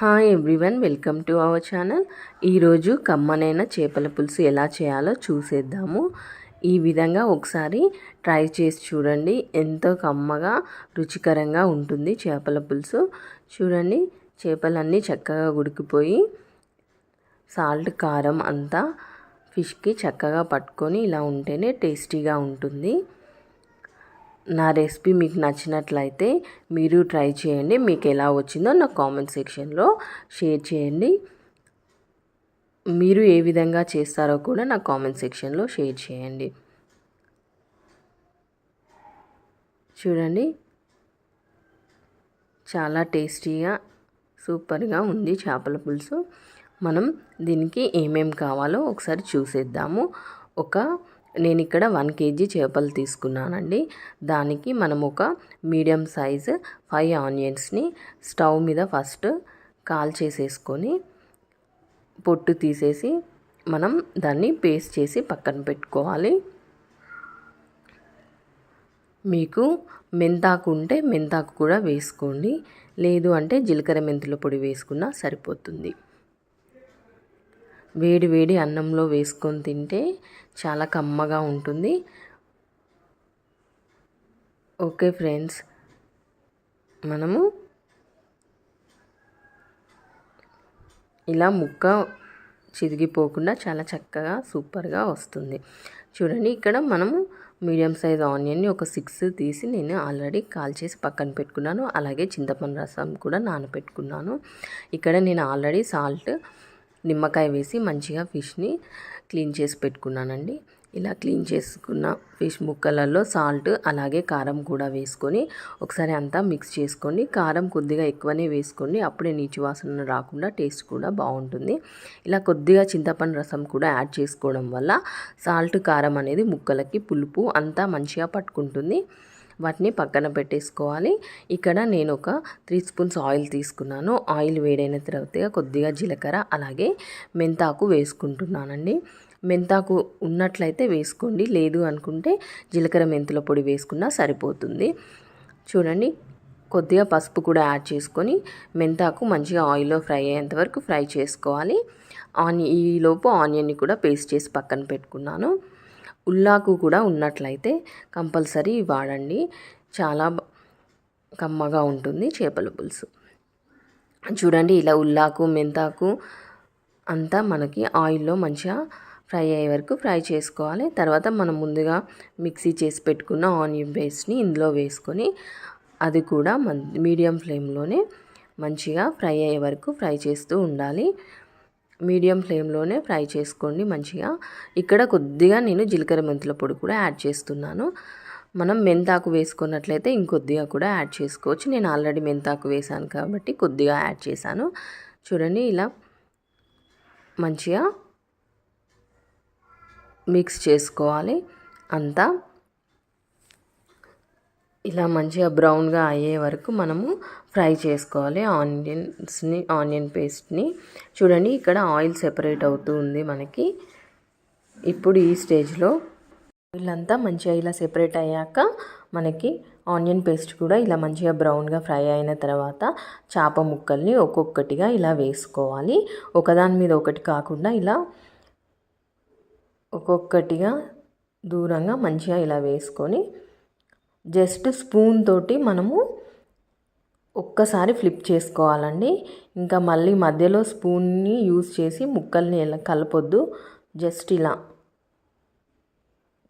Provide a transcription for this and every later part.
Hi everyone welcome to our channel ఈరోజు కమ్మనైన చేపల పులుసు ఎలా చేయాలో చూసేద్దాము. ఈ విధంగా ఒకసారి ట్రై చేసి చూడండి. ఎంతో కమ్మగా రుచికరంగా ఉంటుంది చేపల పులుసు. చూడండి చేపలన్నీ చక్కగా ఉడికిపోయి సాల్ట్ కారం అంతా ఫిష్కి చక్కగా పట్టుకొని ఇలా ఉంటేనే టేస్టీగా ఉంటుంది. నా రెసిపీ మీకు నచ్చినట్లయితే మీరు ట్రై చేయండి. మీకు ఎలా వచ్చిందో నా కామెంట్ సెక్షన్లో షేర్ చేయండి. మీరు ఏ విధంగా చేస్తారో కూడా నా కామెంట్ సెక్షన్లో షేర్ చేయండి. చూడండి. చాలా టేస్టీగా సూపర్గా ఉంది చేపల పులుసు. మనం దీనికి ఏమేమి కావాలో ఒకసారి చూసేద్దాము. ఒక నేను ఇక్కడ వన్ కేజీ చేపలు తీసుకున్నానండి. దానికి మనం ఒక మీడియం సైజు ఫైవ్ ఆనియన్స్ని స్టవ్ మీద ఫస్ట్ కాల్ చేసేసుకొని పొట్టు తీసేసి మనం దాన్ని పేస్ట్ చేసి పక్కన పెట్టుకోవాలి. మీకు మెంతాకు ఉంటే మెంతాకు కూడా వేసుకోండి. లేదు అంటే జీలకర్ర మెంతుల పొడి వేసుకున్నా సరిపోతుంది. వేడి వేడి అన్నంలో వేసుకొని తింటే చాలా కమ్మగా ఉంటుంది. ఓకే ఫ్రెండ్స్ మనము ఇలా ముక్క చిరిగిపోకుండా చాలా చక్కగా సూపర్గా వస్తుంది. చూడండి ఇక్కడ మనము మీడియం సైజ్ ఆనియన్ని ఒక సిక్స్ తీసి నేను ఆల్రెడీ కాల్ చేసి పక్కన పెట్టుకున్నాను. అలాగే చింతపండు రసం కూడా నానబెట్టుకున్నాను ఇక్కడ నేను ఆల్రెడీ సాల్ట్ నిమ్మకాయ వేసి మంచిగా ఫిష్ని క్లీన్ చేసి పెట్టుకున్నానండి. ఇలా క్లీన్ చేసుకున్న ఫిష్ ముక్కలలో సాల్ట్ అలాగే కారం కూడా వేసుకొని ఒకసారి అంతా మిక్స్ చేసుకోండి కారం కొద్దిగా ఎక్కువనే వేసుకోండి. అప్పుడే నీచు వాసన రాకుండా టేస్ట్ కూడా బాగుంటుంది. ఇలా కొద్దిగా చింతపండు రసం కూడా యాడ్ చేసుకోవడం వల్ల సాల్ట్ కారం అనేది ముక్కలకి పులుపు అంతా మంచిగా పట్టుకుంటుంది. వాటిని పక్కన పెట్టేసుకోవాలి. ఇక్కడ నేను ఒక త్రీ స్పూన్స్ ఆయిల్ తీసుకున్నాను. ఆయిల్ వేడైన తర్వాత కొద్దిగా జీలకర్ర అలాగే మెంతాకు వేసుకుంటున్నానండి. మెంతాకు ఉన్నట్లయితే వేసుకోండి. లేదు అనుకుంటే జీలకర్ర మెంతుల పొడి వేసుకున్నా సరిపోతుంది. చూడండి కొద్దిగా పసుపు కూడా యాడ్ చేసుకొని మెంతాకు మంచిగా ఆయిల్లో ఫ్రై అయ్యేంత వరకు ఫ్రై చేసుకోవాలి. ఆనియన్ ఈలోపు ఆనియన్ని కూడా పేస్ట్ చేసి పక్కన పెట్టుకున్నాను. ఉల్లాకు కూడా ఉన్నట్లయితే కంపల్సరీ వాడండి. చాలా కమ్మగా ఉంటుంది చేపల పులుసు. చూడండి ఇలా ఉల్లాకు మెంతాకు అంతా మనకి ఆయిల్లో మంచిగా ఫ్రై అయ్యే వరకు ఫ్రై చేసుకోవాలి. తర్వాత మనం ముందుగా మిక్సీ చేసి పెట్టుకున్న ఆనియన్ పేస్ట్ని ఇందులో వేసుకొని అది కూడా మీడియం ఫ్లేమ్లోనే మంచిగా ఫ్రై అయ్యే వరకు ఫ్రై చేస్తూ ఉండాలి. మీడియం ఫ్లేమ్లోనే ఫ్రై చేసుకోండి మంచిగా. ఇక్కడ కొద్దిగా నేను జీలకర్ర మెంతుల పొడి కూడా యాడ్ చేస్తున్నాను. మనం మెంతాకు వేసుకున్నట్లయితే ఇంకొద్దిగా కూడా యాడ్ చేసుకోవచ్చు. నేను ఆల్రెడీ మెంతాకు వేసాను కాబట్టి కొద్దిగా యాడ్ చేశాను. చూడండి ఇలా మంచిగా మిక్స్ చేసుకోవాలి. అంతా ఇలా మంచిగా బ్రౌన్గా అయ్యే వరకు మనము ఫ్రై చేసుకోవాలి. ఆనియన్స్ని ఆనియన్ పేస్ట్ని. చూడండి ఇక్కడ ఆయిల్ సెపరేట్ అవుతూ ఉంది మనకి. ఇప్పుడు ఈ స్టేజ్లో ఆయిల్ అంతా మంచిగా ఇలా సెపరేట్ అయ్యాక మనకి ఆనియన్ పేస్ట్ కూడా ఇలా మంచిగా బ్రౌన్గా ఫ్రై అయిన తర్వాత చేప ముక్కల్ని ఒక్కొక్కటిగా ఇలా వేసుకోవాలి. ఒకదాని మీద ఒకటి కాకుండా ఇలా ఒక్కొక్కటిగా దూరంగా మంచిగా ఇలా వేసుకొని జస్ట్ స్పూన్ తోటి మనము ఒక్కసారి ఫ్లిప్ చేసుకోవాలండి. ఇంకా మళ్ళీ మధ్యలో స్పూన్ని యూజ్ చేసి ముక్కల్ని ఇలా కలపొద్దు. జస్ట్ ఇలా.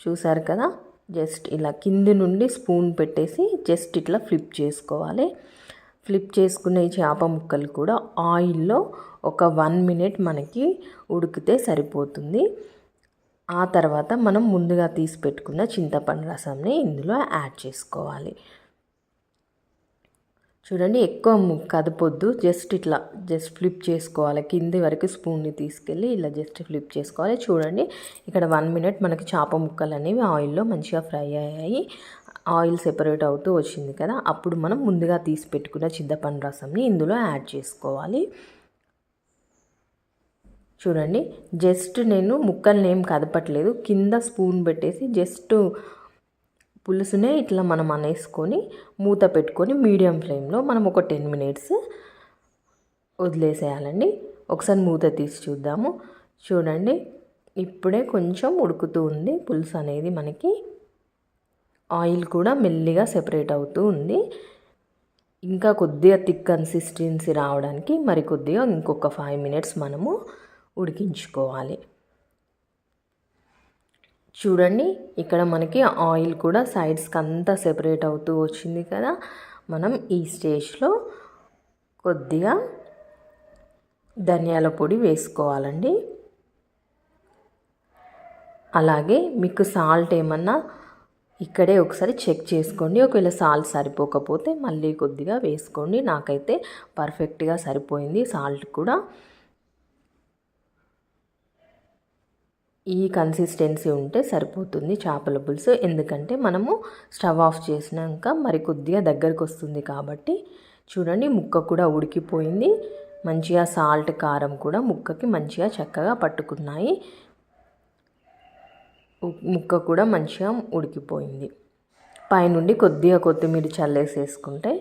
చూసారు కదా? జస్ట్ ఇలా కింది నుండి స్పూన్ పెట్టేసి జస్ట్ ఇట్లా ఫ్లిప్ చేసుకోవాలి. ఫ్లిప్ చేసుకునే చేప ముక్కలు కూడా ఆయిల్లో ఒక వన్ మినిట్ మనకి ఉడికితే సరిపోతుంది. ఆ తర్వాత మనం ముందుగా తీసి పెట్టుకున్న చింతపండు రసంని ఇందులో యాడ్ చేసుకోవాలి. చూడండి ఎక్కువ కదపొద్దు. జస్ట్ ఇట్లా జస్ట్ ఫ్లిప్ చేసుకోవాలి. కింది వరకు స్పూన్ని తీసుకెళ్ళి ఇలా జస్ట్ ఫ్లిప్ చేసుకోవాలి. చూడండి ఇక్కడ వన్ మినిట్ మనకి చేప ముక్కలు అనేవి ఆయిల్లో మంచిగా ఫ్రై అయ్యాయి. ఆయిల్ సెపరేట్ అవుతూ వచ్చింది కదా అప్పుడు మనం ముందుగా తీసి పెట్టుకున్న చింతపండు రసంని ఇందులో యాడ్ చేసుకోవాలి. చూడండి. జస్ట్ నేను ముక్కల్ని ఏం కదపట్లేదు. కింద స్పూన్ పెట్టేసి జస్ట్ పులుసునే ఇట్లా మనం అనేసుకొని మూత పెట్టుకొని మీడియం ఫ్లేమ్లో మనం ఒక టెన్ మినిట్స్ వదిలేసేయాలండి. ఒకసారి మూత తీసి చూద్దాము. చూడండి. ఇప్పుడే కొంచెం ఉడుకుతూ ఉంది. పులుసు అనేది మనకి ఆయిల్ కూడా మెల్లిగా సెపరేట్ అవుతూ ఉంది. ఇంకా కొద్దిగా థిక్ కన్సిస్టెన్సీ రావడానికి మరి కొద్దిగా ఇంకొక ఫైవ్ మినిట్స్ మనము ఉడికించుకోవాలి. చూడండి ఇక్కడ మనకి ఆయిల్ కూడా సైడ్స్కి అంతా సెపరేట్ అవుతూ వచ్చింది కదా. మనం ఈ స్టేజ్లో కొద్దిగా ధనియాల పొడి వేసుకోవాలండి. అలాగే మీకు సాల్ట్ ఏమన్నా ఇక్కడే ఒకసారి చెక్ చేసుకోండి. ఒకవేళ సాల్ట్ సరిపోకపోతే మళ్ళీ కొద్దిగా వేసుకోండి. నాకైతే పర్ఫెక్ట్గా సరిపోయింది సాల్ట్ కూడా. ఈ కన్సిస్టెన్సీ ఉంటే సరిపోతుంది చేపల పులుసు. ఎందుకంటే మనము స్టవ్ ఆఫ్ చేసినాక మరి కొద్దిగా దగ్గరకు వస్తుంది కాబట్టి చూడండి ముక్క కూడా ఉడికిపోయింది. మంచిగా సాల్ట్ కారం కూడా ముక్కకి మంచిగా చక్కగా పట్టుకున్నాయి. ముక్క కూడా మంచిగా ఉడికిపోయింది. పైనుండి కొద్దిగా కొత్తిమీర చల్లేసేసుకుంటే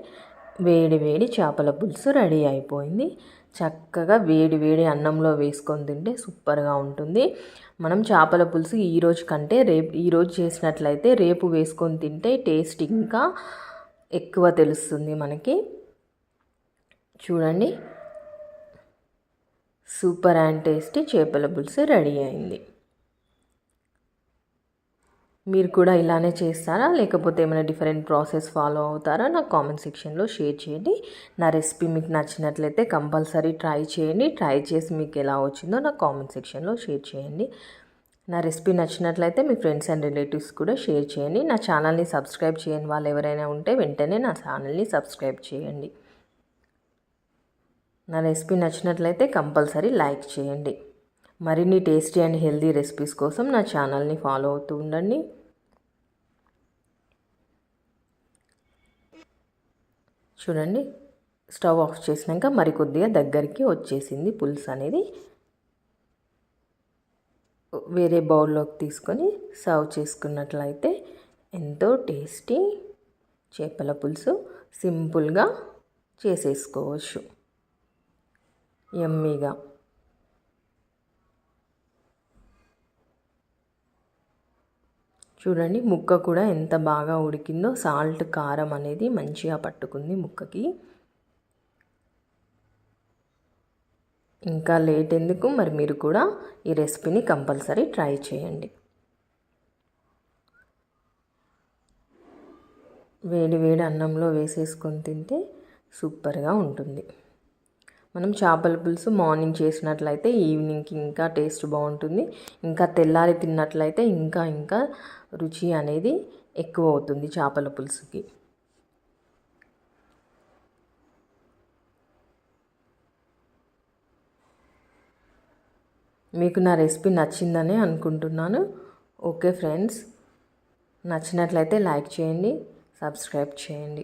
వేడి వేడి చేపల పులుసు రెడీ అయిపోయింది. చక్కగా వేడి వేడి అన్నంలో వేసుకొని తింటే సూపర్గా ఉంటుంది. మనం చేపల పులుసు ఈరోజు కంటే రేపు ఈరోజు చేసినట్లయితే రేపు వేసుకొని తింటే టేస్ట్ ఇంకా ఎక్కువ తెలుస్తుంది మనకి. చూడండి. సూపర్ అండ్ టేస్టీ చేపల పులుసు రెడీ అయింది. మీరు కూడా ఇలానే చేస్తారా? లేకపోతే ఏమైనా డిఫరెంట్ ప్రాసెస్ ఫాలో అవుతారా? నాకు కామెంట్ సెక్షన్లో షేర్ చేయండి. నా రెసిపీ మీకు నచ్చినట్లయితే కంపల్సరీ ట్రై చేయండి. ట్రై చేసి మీకు ఎలా వచ్చిందో నాకు కామెంట్ సెక్షన్లో షేర్ చేయండి. నా రెసిపీ నచ్చినట్లయితే మీ ఫ్రెండ్స్ అండ్ రిలేటివ్స్ కూడా షేర్ చేయండి. నా ఛానల్ని సబ్స్క్రైబ్ చేయని వాళ్ళు ఎవరైనా ఉంటే వెంటనే నా ఛానల్ని సబ్స్క్రైబ్ చేయండి. నా రెసిపీ నచ్చినట్లయితే కంపల్సరీ లైక్ చేయండి. మరిన్ని టేస్టీ అండ్ హెల్దీ రెసిపీస్ కోసం నా ఛానల్ని ఫాలో అవుతూ ఉండండి. చూడండి. స్టవ్ ఆఫ్ చేసినాక మరి కొద్దిగా దగ్గరికి వచ్చేసింది పులుసు అనేది. వేరే బౌల్లోకి తీసుకొని సర్వ్ చేసుకున్నట్లయితే ఎంతో టేస్టీ చేపల పులుసు సింపుల్గా చేసేసుకోవచ్చు. ఎమ్మీగా చూడండి ముక్క కూడా ఎంత బాగా ఉడికిందో సాల్ట్ కారం అనేది మంచిగా పట్టుకుంది ముక్కకి. ఇంకా లేట్ ఎందుకు? మరి మీరు కూడా ఈ రెసిపీని కంపల్సరీ ట్రై చేయండి. వేడి వేడి అన్నంలో వేసేసుకొని తింటే సూపర్గా ఉంటుంది. మనం చేపల పులుసు మార్నింగ్ చేసినట్లయితే ఈవినింగ్కి ఇంకా టేస్ట్ బాగుంటుంది. ఇంకా తెల్లారి తిన్నట్లయితే ఇంకా ఇంకా రుచి అనేది ఎక్కువ అవుతుంది చేపల పులుసుకి. మీకు నా రెసిపీ నచ్చిందని అనుకుంటున్నాను. ఓకే ఫ్రెండ్స్ నచ్చినట్లయితే లైక్ చేయండి సబ్స్క్రైబ్ చేయండి.